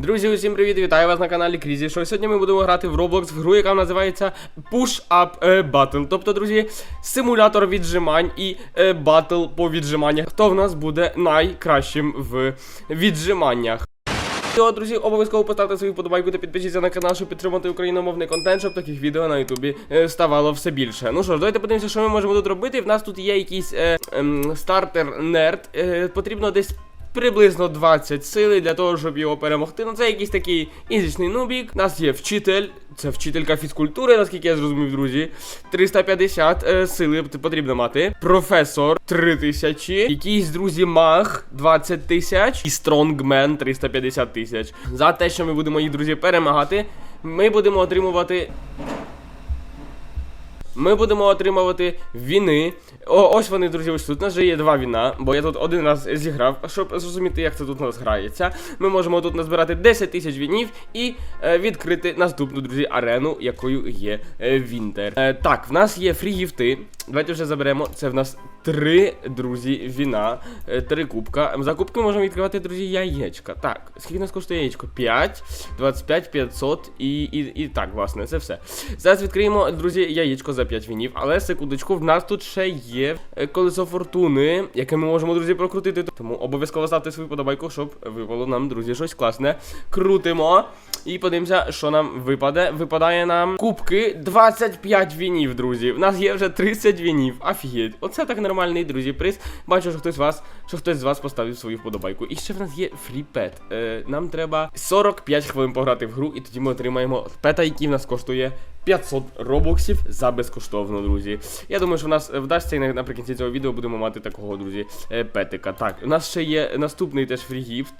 Друзі, усім привіт! Вітаю вас на каналі Крізі Шоу. Сьогодні ми будемо грати в Roblox в гру, яка називається Push Up е, Battle. Тобто, друзі, симулятор віджимань і е, батл по віджиманнях. Хто в нас буде найкращим в віджиманнях? Відео, друзі, обов'язково поставте свою подобайку та підпишіться на канал, щоб підтримати україномовний контент, щоб таких відео на Ютубі е, ставало все більше. Ну що ж, давайте подивимося, що ми можемо тут робити. В нас тут є якийсь е, ем, стартер нерд. Е, потрібно десь. Приблизно 20 сили для того, щоб його перемогти. Ну, це якийсь такий ізичний нубік. У нас є вчитель, це вчителька фізкультури, наскільки я зрозумів, друзі. 350 е, сили потрібно мати. Професор 3000. Якийсь, друзі, маг 20 тисяч. І стронгмен 350 тисяч. За те, що ми будемо їх, друзі, перемагати, ми будемо отримувати. Ми будемо отримувати віни. О, ось вони, друзі, ось тут. У нас вже є два віна, бо я тут один раз зіграв, щоб зрозуміти, як це тут у нас грається. Ми можемо тут назбирати 10 тисяч вінів і е, відкрити наступну, друзі, арену, якою є е, Вінтер. Е, так, в нас є фрі-гіфти. Давайте вже заберемо. Це в нас три, друзі, віна, е, три кубка. За кубки можемо відкривати, друзі, яєчка. Так, скільки нас коштує яєчко? 5, 25, 500 і, і, і так, власне, це все. Зараз відкриємо, друзі, яєчко за 5 вінів. Але секундочку, в нас тут ще є е, колесо фортуни, яке ми можемо, друзі, прокрутити. Тому обов'язково ставте свою подобайку, щоб випало нам, друзі, щось класне. Крутимо. І подивимося, що нам випаде. Випадає нам кубки 25 вінів, друзі. В нас є вже 30 вінів. Офігеть. Оце так нормальний, друзі, приз. Бачу, що хтось вас, що хтось з вас поставив свою вподобайку. І ще в нас є фріпет. Е, нам треба 45 хвилин пограти в гру, і тоді ми отримаємо пета, який в нас коштує 500 робоксів за безкоштовно, друзі. Я думаю, що в нас вдасться і наприкінці цього відео будемо мати такого, друзі, е, петика. Так, у нас ще є наступний теж фрігіфт.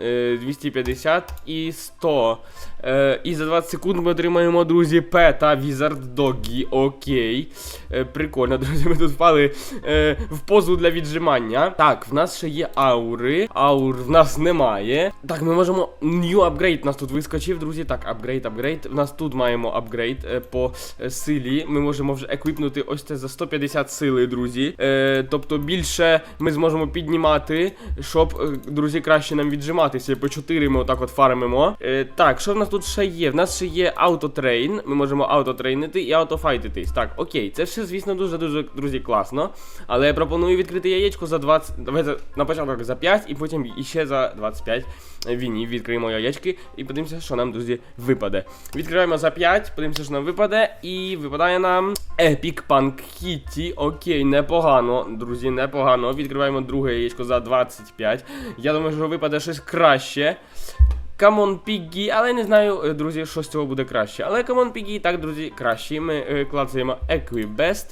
Е, 250 і 100. Е, і за 20 секунд ми отримаємо, друзі, пета Wizard Doggy. Окей. Е, прикольно, друзі, ми тут впали е, в позу для віджимання. Так, в нас ще є аури. Аур в нас немає. Так, ми можемо. New upgrade нас тут вискочив, друзі. Так, апгрейд, апгрейд. В нас тут маємо апгрейд е, по е, силі. Ми можемо вже еквіпнути ось це за 150 сили, друзі. Е, тобто більше ми зможемо піднімати, щоб, е, друзі, краще нам віджиматися. По 4 ми отак от фармимо. Е, так, що в нас тут ще є? В нас ще є автотрейн. Ми можемо автотрейнити і автофайтитись. Так, окей, це все, звісно, дуже-дуже, друзі, класно. Але я пропоную відкрити яєчко за 20. Давайте на початок за 5 і потім іще за 25 вінів. Відкриємо яєчки і подивимося, що нам, друзі, випаде. Відкриваємо за 5, подивимося, що нам випаде. І випадає нам Epic Punk Kitty. Окей, непогано, друзі, непогано. Відкриваємо друге яєчко за 25. Я думаю, що випаде щось краще. Камон Піггі, але не знаю, е, друзі, що з цього буде краще. Але Камон Піггі, так, друзі, краще. Ми е, клацаємо Equibest,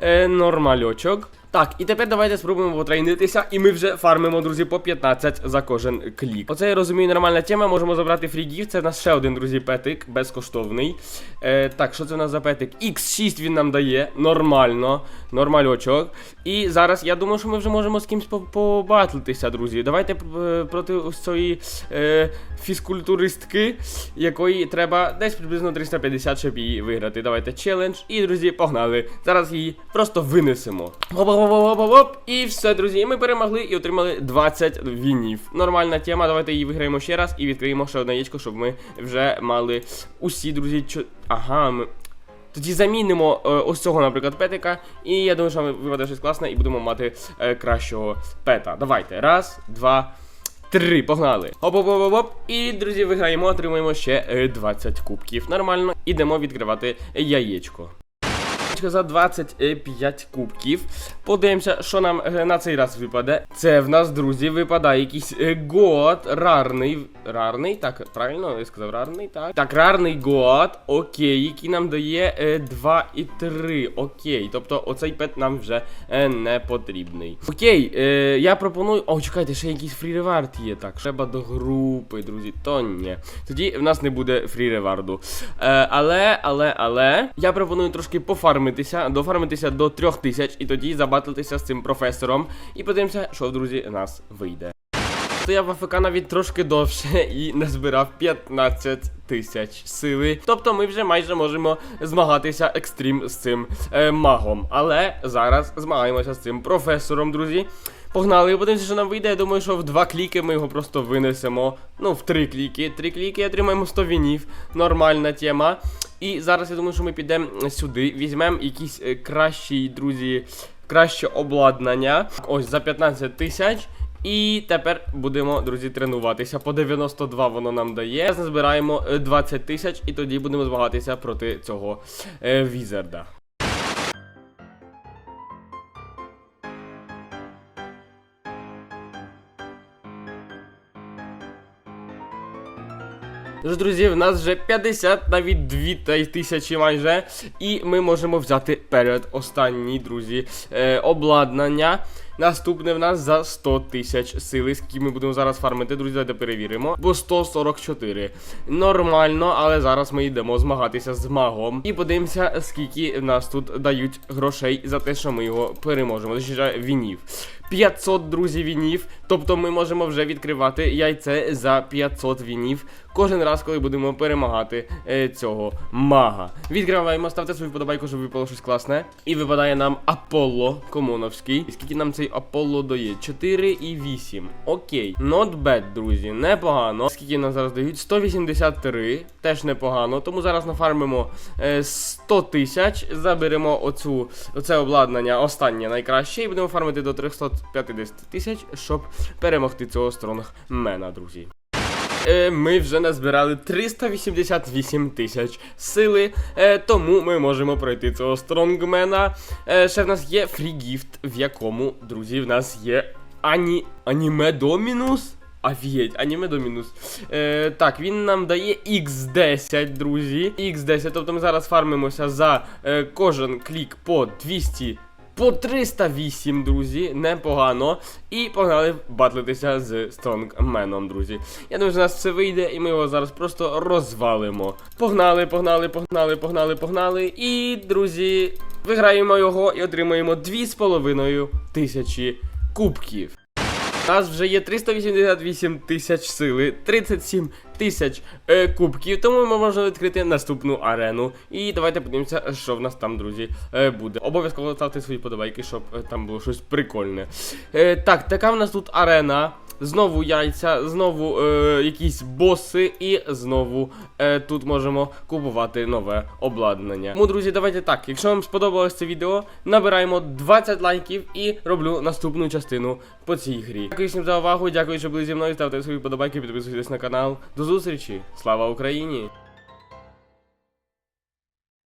е, нормальочок. Так, і тепер давайте спробуємо потрейнитися, і ми вже фармимо, друзі, по 15 за кожен клік. Оце я розумію, нормальна тема. Можемо забрати фрігів. Це в нас ще один, друзі, петик, безкоштовний. Е, так, що це в нас за петик? X6 він нам дає. Нормально, нормальочок. І зараз я думаю, що ми вже можемо з кимось по- побатлитися, друзі. Давайте е, проти ось цієї е, фізкультуристки, якої треба десь приблизно 350, щоб її виграти. Давайте челендж. І, друзі, погнали. Зараз її просто винесемо. Гоп-гоп-гоп-гоп-гоп. І все, друзі. Ми перемогли і отримали 20 вінів. Нормальна тема. Давайте її виграємо ще раз і відкриємо ще одне яєчко, щоб ми вже мали усі, друзі. Чо... Ага, ми. Тоді замінимо е, ось цього, наприклад, петика. І я думаю, що випаде щось класне і будемо мати е, кращого пета. Давайте. Раз, два. Три, погнали. Оп-оп-оп-оп. І, друзі, виграємо, отримуємо ще е, 20 кубків. Нормально. Ідемо відкривати яєчко. Яєчко За 25 кубків. Подивимося, що нам е, на цей раз випаде. Це в нас, друзі, випадає якийсь е, год рарний. Рарний, так, правильно я сказав рарний, так. Так, рарний год, окей, який нам дає е, 2 і 3. Окей. Тобто оцей пет нам вже е, не потрібний. Окей, е, я пропоную. О, чекайте, ще якийсь фрі-ревард є. Так, треба до групи, друзі. То ні. Тоді в нас не буде фрі-реварду. Е, але, але, але, я пропоную трошки пофармитися, дофармитися до 3000 і тоді забатлитися з цим професором. І подивимося, що, друзі, нас вийде. Простояв в АФК навіть трошки довше і назбирав 15 тисяч сили. Тобто ми вже майже можемо змагатися екстрім з цим е, магом. Але зараз змагаємося з цим професором, друзі. Погнали, подивимося, що нам вийде. Я думаю, що в два кліки ми його просто винесемо. Ну, в три кліки. Три кліки отримаємо 100 вінів. Нормальна тема. І зараз я думаю, що ми підемо сюди, візьмемо якісь е, кращі, друзі, краще обладнання. Ось за 15 тисяч. І тепер будемо, друзі, тренуватися. По 92 воно нам дає. Зараз назбираємо е, 20 тисяч, і тоді будемо змагатися проти цього е, візерда. Тож, друзі, в нас вже 50, навіть 2 тисячі майже. І ми можемо взяти перед останній, друзі, е, обладнання. Наступне в нас за 100 тисяч сили, скільки ми будемо зараз фармити, друзі, давайте перевіримо. Бо 144. Нормально, але зараз ми йдемо змагатися з магом. І подивимося, скільки нас тут дають грошей за те, що ми його переможемо. Точніше, вінів. 500, друзі, вінів. Тобто ми можемо вже відкривати яйце за 500 вінів кожен раз, коли будемо перемагати е, цього мага. Відкриваємо, ставте свою вподобайку, щоб випало щось класне. І випадає нам Аполло Комоновський. І скільки нам цей Аполло дає? 4 і 8. Окей. Not bad, друзі. Непогано. Скільки нам зараз дають? 183. Теж непогано. Тому зараз нафармимо е, 100 тисяч. Заберемо оцю, оце обладнання, останнє найкраще, і будемо фармити до 350 тисяч, щоб перемогти цього стронгмена, друзі. Е, Ми вже назбирали 388 тисяч сили, е, тому ми можемо пройти цього стронгмена. Е, ще в нас є фрігіфт, в якому, друзі, в нас є ані... аніме домінус. Офігеть, аніме домінус. Е, так, він нам дає X10, друзі. X10, тобто ми зараз фармимося за е, кожен клік по 200 по 308, друзі, непогано. І погнали батлитися з Стронгменом, друзі. Я думаю, що у нас все вийде, і ми його зараз просто розвалимо. Погнали, погнали, погнали, погнали, погнали. І, друзі, виграємо його і отримаємо 2,5 тисячі кубків. У нас вже є 388 тисяч сили, 37 тисяч е, кубків, тому ми можемо відкрити наступну арену. І давайте подивимося, що в нас там, друзі, е, буде. Обов'язково ставте свої подобайки, щоб е, там було щось прикольне. Е, так, така в нас тут арена. Знову яйця, знову е, якісь боси, і знову е, тут можемо купувати нове обладнання. Тому, друзі, давайте так. Якщо вам сподобалось це відео, набираємо 20 лайків і роблю наступну частину по цій грі. Дякую всім за увагу, дякую, що були зі мною. Ставте свої подобайки, підписуйтесь на канал. До зустрічі! Слава Україні!